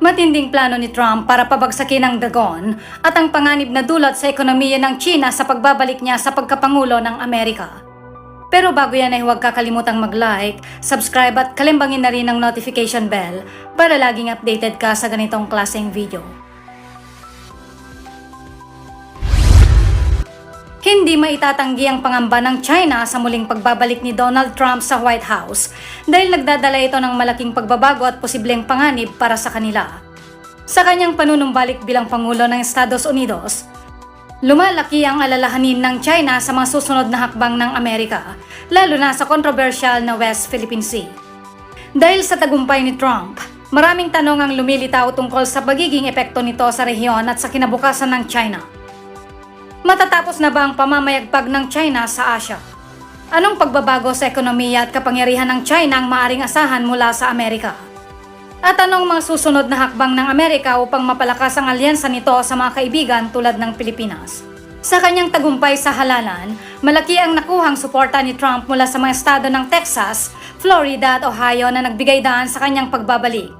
Matinding plano ni Trump para pabagsakin ang dagon at ang panganib na dulot sa ekonomiya ng China sa pagbabalik niya sa pagkapangulo ng Amerika. Pero bago yan ay huwag kakalimutang mag-like, subscribe at kalimbangin na rin ang notification bell para laging updated ka sa ganitong klaseng video. Hindi maitatanggi ang pangamba ng China sa muling pagbabalik ni Donald Trump sa White House dahil nagdadala ito ng malaking pagbabago at posibleng panganib para sa kanila. Sa kanyang panunumbalik bilang Pangulo ng Estados Unidos, lumalaki ang alalahanin ng China sa mga susunod na hakbang ng Amerika, lalo na sa controversial na West Philippine Sea. Dahil sa tagumpay ni Trump, maraming tanong ang lumilitaw tungkol sa pagiging epekto nito sa rehiyon at sa kinabukasan ng China. Matatapos na ba ang pamamayagpag ng China sa Asia? Anong pagbabago sa ekonomiya at kapangyarihan ng China ang maaring asahan mula sa Amerika? At anong mga susunod na hakbang ng Amerika upang mapalakas ang alyansa nito sa mga kaibigan tulad ng Pilipinas? Sa kanyang tagumpay sa halalan, malaki ang nakuhang suporta ni Trump mula sa mga estado ng Texas, Florida at Ohio na nagbigay daan sa kanyang pagbabalik.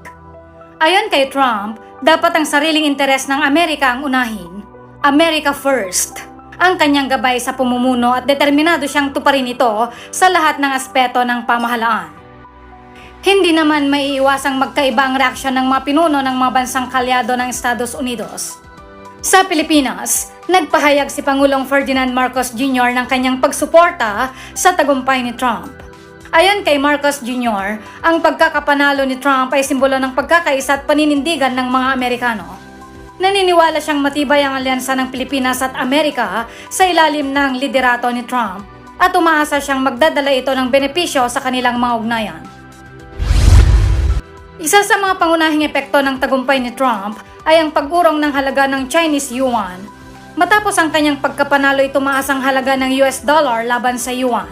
Ayon kay Trump, dapat ang sariling interes ng Amerika ang unahin. America First ang kanyang gabay sa pumumuno at determinado siyang tuparin ito sa lahat ng aspeto ng pamahalaan. Hindi naman maiiwasang magkaiba ang reaksyon ng mga pinuno ng mga bansang kalyado ng Estados Unidos. Sa Pilipinas, nagpahayag si Pangulong Ferdinand Marcos Jr. ng kanyang pagsuporta sa tagumpay ni Trump. Ayon kay Marcos Jr., ang pagkakapanalo ni Trump ay simbolo ng pagkakaisa at paninindigan ng mga Amerikano. Naniniwala siyang matibay ang alyansa ng Pilipinas at Amerika sa ilalim ng liderato ni Trump at umaasa siyang magdadala ito ng benepisyo sa kanilang mga ugnayan. Isa sa mga pangunahing epekto ng tagumpay ni Trump ay ang pag-urong ng halaga ng Chinese yuan. Matapos ang kanyang pagkapanalo ay tumaas ang halaga ng US dollar laban sa yuan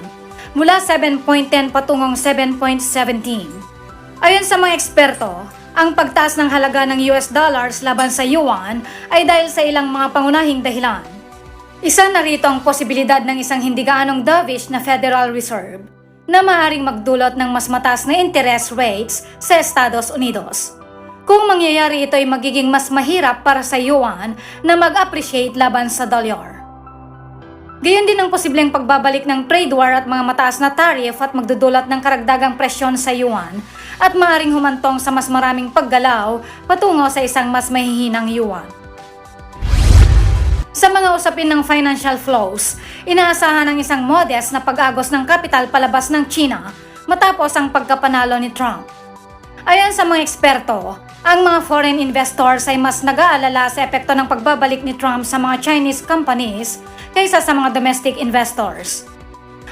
mula 7.10 patungong 7.17. Ayon sa mga eksperto, ang pagtaas ng halaga ng US dollars laban sa yuan ay dahil sa ilang mga pangunahing dahilan. Isa na rito ang posibilidad ng isang hindi gaanong dovish na Federal Reserve na maaaring magdulot ng mas mataas na interest rates sa Estados Unidos. Kung mangyayari ito ay magiging mas mahirap para sa yuan na mag-appreciate laban sa dolyar. Gayon din ang posibleng pagbabalik ng trade war at mga mataas na tariff at magdudulot ng karagdagang presyon sa yuan at maaring humantong sa mas maraming paggalaw patungo sa isang mas mahihinang yuan. Sa mga usapin ng financial flows, inaasahan ang isang modest na pag-agos ng kapital palabas ng China matapos ang pagkapanalo ni Trump. Ayon sa mga eksperto, ang mga foreign investors ay mas nag-aalala sa epekto ng pagbabalik ni Trump sa mga Chinese companies kaysa sa mga domestic investors.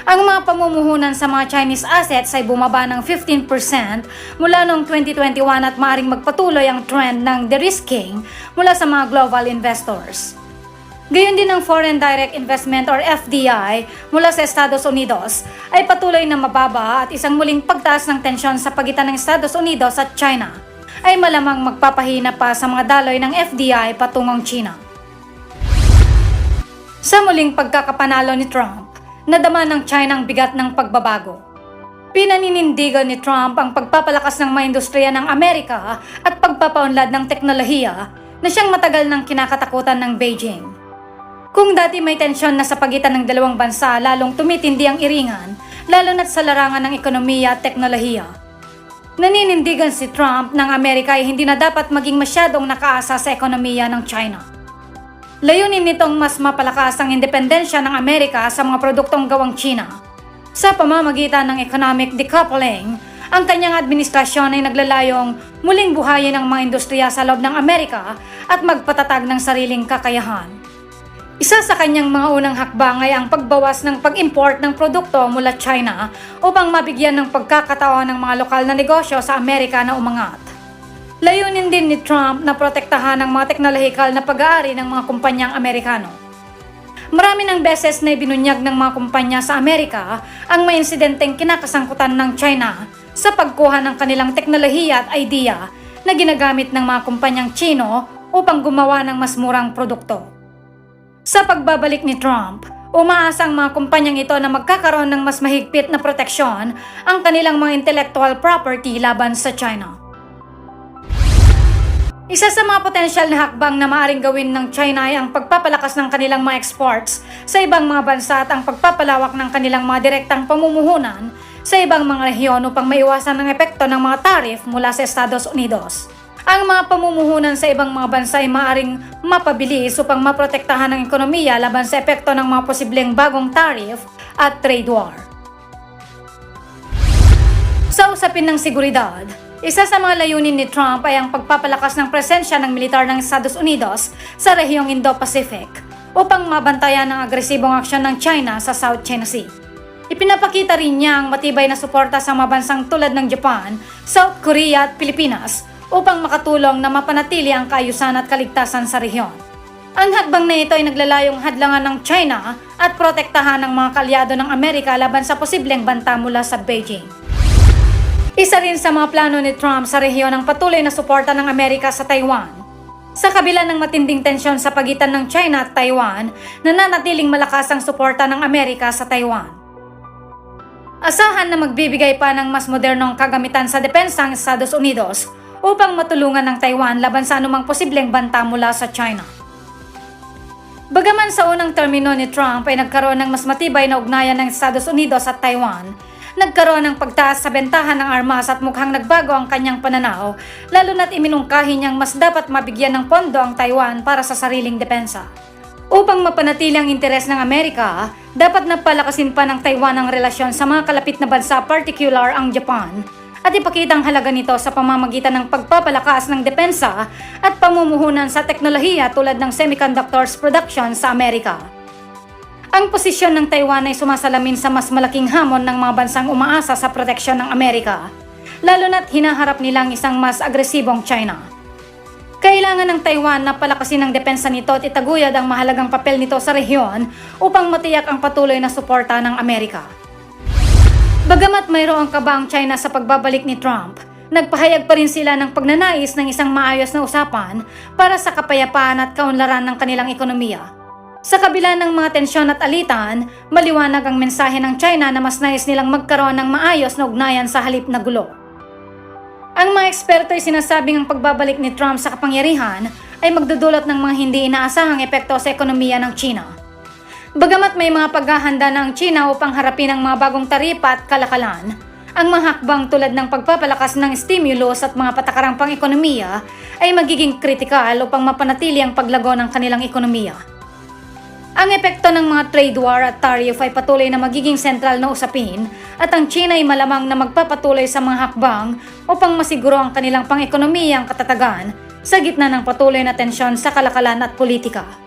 Ang mga pamumuhunan sa mga Chinese assets ay bumaba ng 15% mula noong 2021 at maaring magpatuloy ang trend ng de-risking mula sa mga global investors. Gayon din ang Foreign Direct Investment or FDI mula sa Estados Unidos ay patuloy na mababa at isang muling pagtaas ng tensyon sa pagitan ng Estados Unidos at China ay malamang magpapahina pa sa mga daloy ng FDI patungong China. Sa muling pagkakapanalo ni Trump, nadama ng China ang bigat ng pagbabago. Pinaninindigan ni Trump ang pagpapalakas ng mga industriya ng Amerika at pagpapaunlad ng teknolohiya na siyang matagal ng kinakatakutan ng Beijing. Kung dati may tensyon na sa pagitan ng dalawang bansa lalong tumitindi ang iringan, lalo na't sa larangan ng ekonomiya at teknolohiya. Naninindigan si Trump ng Amerika ay hindi na dapat maging masyadong nakaasa sa ekonomiya ng China. Layunin nitong mas mapalakas ang independensya ng Amerika sa mga produktong gawang China. Sa pamamagitan ng economic decoupling, ang kanyang administrasyon ay naglalayong muling buhayin ang mga industriya sa loob ng Amerika at magpatatag ng sariling kakayahan. Isa sa kanyang mga unang hakbang ay ang pagbawas ng pag-import ng produkto mula China upang mabigyan ng pagkakataon ng mga lokal na negosyo sa Amerika na umangat. Layunin din ni Trump na protektahan ang mga teknolohikal na pag-aari ng mga kumpanyang Amerikano. Marami ng beses na ibinunyag ng mga kumpanya sa Amerika ang may insidenteng kinakasangkutan ng China sa pagkuha ng kanilang teknolohiya at idea na ginagamit ng mga kumpanyang Chino upang gumawa ng mas murang produkto. Sa pagbabalik ni Trump, umaasa ang mga kumpanyang ito na magkakaroon ng mas mahigpit na proteksyon ang kanilang mga intellectual property laban sa China. Isa sa mga potensyal na hakbang na maaring gawin ng China ay ang pagpapalakas ng kanilang mga exports sa ibang mga bansa at ang pagpapalawak ng kanilang mga direktang pamumuhunan sa ibang mga rehiyon upang maiwasan ang epekto ng mga tariff mula sa Estados Unidos. Ang mga pamumuhunan sa ibang mga bansa ay maaring mapabilis upang maprotektahan ang ekonomiya laban sa epekto ng mga posibleng bagong tariff at trade war. Sa usapin ng seguridad, isa sa mga layunin ni Trump ay ang pagpapalakas ng presensya ng militar ng Estados Unidos sa rehiyong Indo-Pacific upang mabantayan ang agresibong aksyon ng China sa South China Sea. Ipinapakita rin niya ang matibay na suporta sa mga bansang tulad ng Japan, South Korea at Pilipinas upang makatulong na mapanatili ang kaayusan at kaligtasan sa rehiyon. Ang hakbang na ito ay naglalayong hadlangan ng China at protektahan ng mga kalyado ng Amerika laban sa posibleng banta mula sa Beijing. Isa rin sa mga plano ni Trump sa rehiyon ang patuloy na suporta ng Amerika sa Taiwan. Sa kabila ng matinding tensyon sa pagitan ng China at Taiwan, nananatiling malakas ang suporta ng Amerika sa Taiwan. Asahan na magbibigay pa ng mas modernong kagamitan sa depensa ang Estados Unidos upang matulungan ng Taiwan laban sa anumang posibleng banta mula sa China. Bagaman sa unang termino ni Trump ay nagkaroon ng mas matibay na ugnayan ng Estados Unidos at Taiwan, nagkaroon ng pagtaas sa bentahan ng armas at mukhang nagbago ang kanyang pananaw, lalo na't iminungkahi niyang mas dapat mabigyan ng pondo ang Taiwan para sa sariling depensa. Upang mapanatili ang interes ng Amerika, dapat napalakasin pa ng Taiwan ang relasyon sa mga kalapit na bansa, particular ang Japan, at ipakita ang halaga nito sa pamamagitan ng pagpapalakas ng depensa at pamumuhunan sa teknolohiya tulad ng semiconductors production sa Amerika. Ang posisyon ng Taiwan ay sumasalamin sa mas malaking hamon ng mga bansang umaasa sa proteksyon ng Amerika, lalo na't hinaharap nilang isang mas agresibong China. Kailangan ng Taiwan na palakasin ang depensa nito at itaguyod ang mahalagang papel nito sa rehiyon upang matiyak ang patuloy na suporta ng Amerika. Bagamat mayroong kaba ang China sa pagbabalik ni Trump, nagpahayag pa rin sila ng pagnanais ng isang maayos na usapan para sa kapayapaan at kaunlaran ng kanilang ekonomiya. Sa kabila ng mga tensyon at alitan, maliwanag ang mensahe ng China na mas nais nilang magkaroon ng maayos na ugnayan sa halip na gulo. Ang mga eksperto ay sinasabing ang pagbabalik ni Trump sa kapangyarihan ay magdudulot ng mga hindi inaasahang epekto sa ekonomiya ng China. Bagamat may mga paghahanda ng China upang harapin ang mga bagong taripa at kalakalan, ang mga hakbang tulad ng pagpapalakas ng stimulus at mga patakarang pang-ekonomiya ay magiging kritikal upang mapanatili ang paglago ng kanilang ekonomiya. Ang epekto ng mga trade war at tariff ay patuloy na magiging sentral na usapin at ang China ay malamang na magpapatuloy sa mga hakbang upang masiguro ang kanilang pang-ekonomiya ang katatagan sa gitna ng patuloy na tensyon sa kalakalan at politika.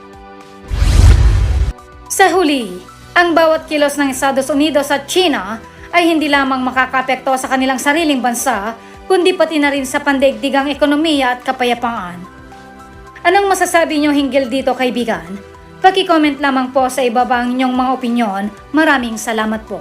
Sa huli, ang bawat kilos ng Estados Unidos at China ay hindi lamang makakapekto sa kanilang sariling bansa, kundi pati na rin sa pandaigdigang ekonomiya at kapayapaan. Anong masasabi niyo hinggil dito kaibigan? Paki-comment lamang po sa ibaba ang inyong mga opinyon. Maraming salamat po.